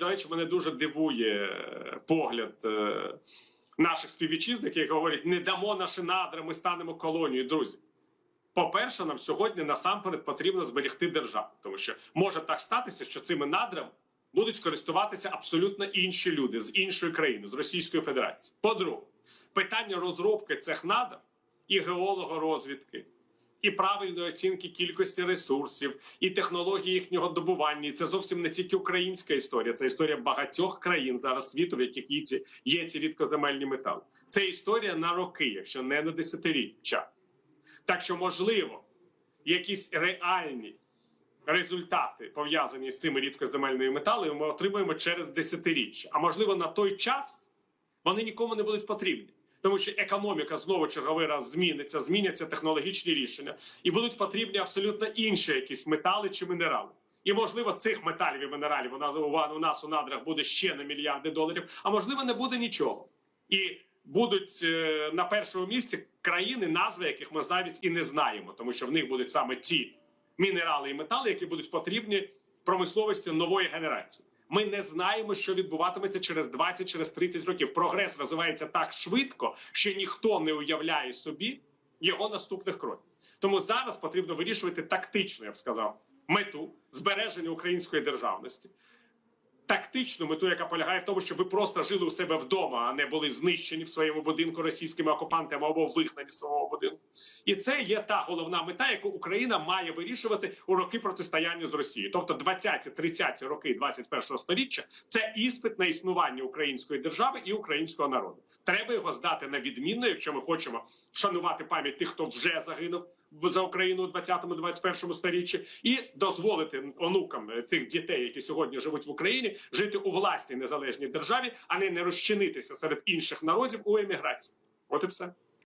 до речі, мене дуже дивує е, погляд е, наших співвітчизників, які говорять: не дамо наші надра, ми станемо колонією. Друзі, по-перше, нам сьогодні насамперед потрібно зберегти державу, тому що може так статися, що цими надрами будуть користуватися абсолютно інші люди з іншої країни, з Російської Федерації. По-друге, питання розробки цих надр і геологорозвідки, і правильної оцінки кількості ресурсів, і технології їхнього добування. І це зовсім не тільки українська історія, це історія багатьох країн зараз світу, в яких є ці, є ці рідкоземельні метали. Це історія на роки, якщо не на десятиріччя. Так що, можливо, якісь реальні результати пов'язані з цими рідкоземельними металами ми отримаємо через десятиріччя. А можливо, на той час вони нікому не будуть потрібні. Тому що економіка знову черговий раз зміниться, зміняться технологічні рішення, і будуть потрібні абсолютно інші якісь метали чи мінерали. І можливо, цих металів і мінералів у нас у надрах буде ще на мільярди доларів, а можливо, не буде нічого. І будуть е, на першому місці країни, назви яких ми навіть і не знаємо, тому що в них будуть саме ті мінерали і метали, які будуть потрібні промисловості нової генерації. Ми не знаємо, що відбуватиметься через 20, через 30 років. Прогрес розвивається так швидко, що ніхто не уявляє собі його наступних кроків. Тому зараз потрібно вирішувати тактичну, я б сказав, мету збереження української державності. Тактичну мету, яка полягає в тому, щоб ви просто жили у себе вдома, а не були знищені в своєму будинку російськими окупантами або вигнані з свого будинку. І це є та головна мета, яку Україна має вирішувати у роки протистояння з Росією. Тобто 20-30 роки 21-го століття це іспит на існування української держави і українського народу. Треба його здати на відмінно, якщо ми хочемо шанувати пам'ять тих, хто вже загинув за Україну у 20-21 сторіччі, і дозволити онукам е, тих дітей, які сьогодні живуть в Україні, жити у власній незалежній державі, а не не розчинитися серед інших народів у еміграції. От і все.